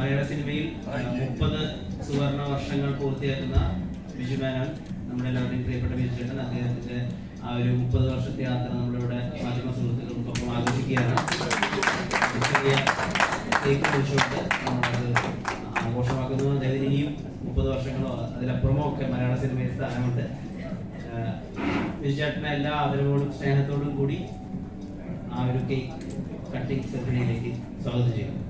മലയാള സിനിമയിൽ മുപ്പത് സുവർണ വർഷങ്ങൾ പൂർത്തിയാക്കുന്ന ബിജു മേനോൻ നമ്മുടെ എല്ലാവരുടെയും പ്രിയപ്പെട്ട ബിജു ചേട്ടൻ അദ്ദേഹത്തിന്റെ ആ ഒരു മുപ്പത് വർഷത്തെ യാത്ര നമ്മളിവിടെ മാധ്യമ സുഹൃത്തുക്കൾക്കൊപ്പം ആഘോഷിക്കുകയാണ്. ഒരു ചെറിയ കേക്ക് കുറിച്ചുകൊണ്ട് നമ്മളത് ആഘോഷമാക്കുന്നു. അദ്ദേഹത്തിന് ഇനിയും മുപ്പത് വർഷങ്ങളോ അതിലപ്പുറമോ ഒക്കെ മലയാള സിനിമയിൽ സ്ഥാനമുണ്ട്. ചേട്ടനെ എല്ലാ ആദരവോടും സ്നേഹത്തോടും കൂടി ആ ഒരു കേക്ക് കട്ടിംഗ് സെറമണിയിലേക്ക് സ്വാഗതം ചെയ്യുന്നു?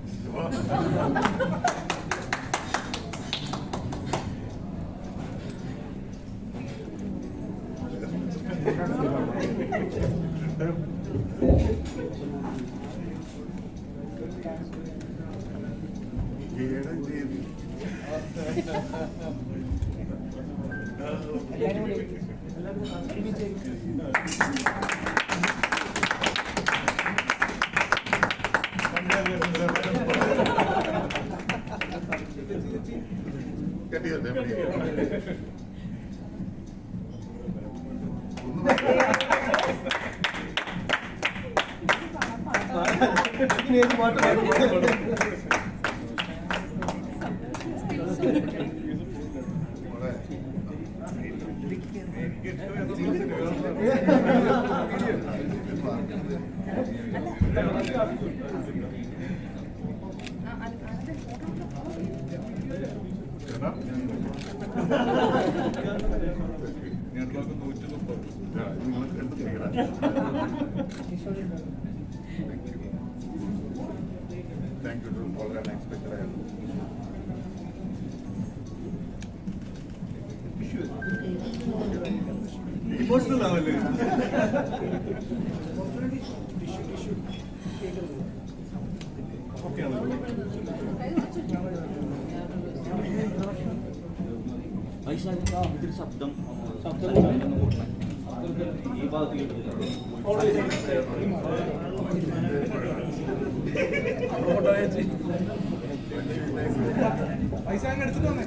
കെട്ടിയതല്ലേ പാട്ട് താങ്ക് യു വളരെ അൺഎക്സ്പെക്ടഡ് ആയിരുന്നു. ഇമോഷണൽ ആവല്ലേ? വൈശാഖിന്റെ ആ ഇത്തിരി ശബ്ദം. ശബ്ദം ഈ ഭാഗത്ത് പൈസ അങ്ങ് എടുത്തിട്ട് വന്നേ.